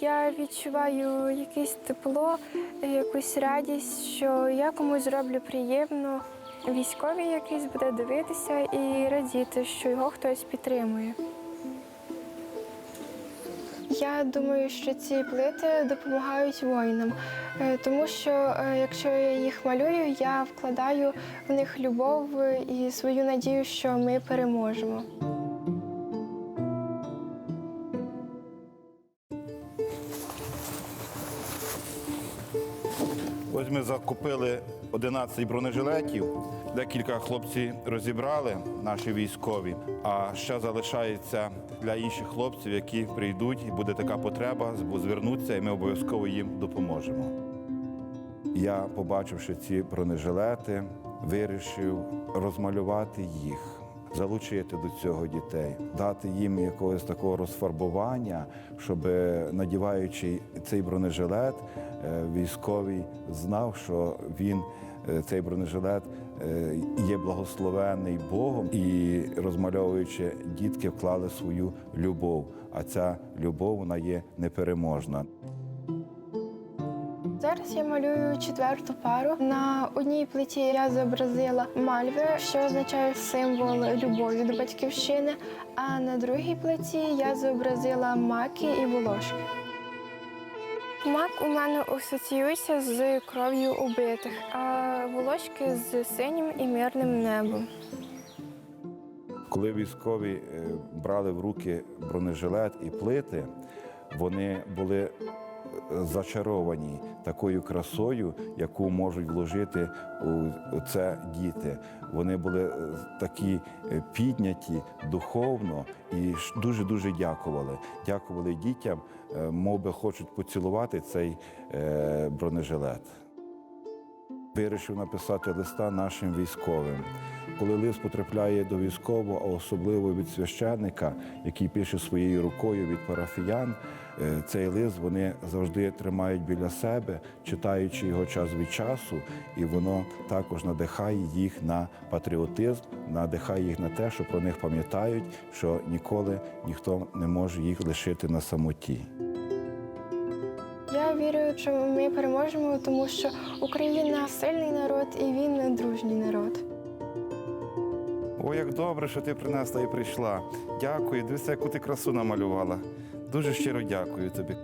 я відчуваю якесь тепло, якусь радість, що я комусь зроблю приємно. Військовий якийсь буде дивитися і радіти, що його хтось підтримує. Я думаю, що ці плити допомагають воїнам, е, тому що е, якщо я їх малюю, я вкладаю в них любов і свою надію, що ми переможемо. Ось ми закупили 11 бронежилетів. Декілька хлопці розібрали, наші військові. А ще залишається для інших хлопців, які прийдуть, і буде така потреба, звернуться, і ми обов'язково їм допоможемо. Я, побачивши ці бронежилети, вирішив розмалювати їх, залучити до цього дітей, дати їм якогось такого розфарбування, щоб надіваючи цей бронежилет, е, військовий знав, що він е, цей бронежилет е, є благословений Богом, і розмальовуючи дітки, вклали свою любов. А ця любов вона є непереможна. Зараз я малюю четверту пару. На одній плиті я зобразила мальви, що означає символ любові до батьківщини. А на другій плиті я зобразила маки і волошки. Мак у мене асоціюється з кров'ю убитих, а волошки з синім і мирним небом. Коли військові е, брали в руки бронежилет і плити, вони були зачаровані такою красою, яку можуть вложити у це діти. Вони були е, такі е, підняті духовно і дуже дуже дякували. Дякували дітям, е, мов би хочуть поцілувати цей бронежилет. Вирішив написати листа нашим військовим. Коли лист потрапляє до військового, а особливо від священника, який пише своєю рукою від парафіян, е, цей лист вони завжди тримають біля себе, читаючи його час від часу, і воно також надихає їх на патріотизм, надихає їх на те, що про них пам'ятають, що ніколи ніхто не може їх лишити на самоті. Вірю, що ми переможемо, тому що Україна сильний народ і він дружній народ. О, як добре, що ти принесла і прийшла. Дякую, дивися, яку ти красу намалювала. Дуже щиро дякую тобі.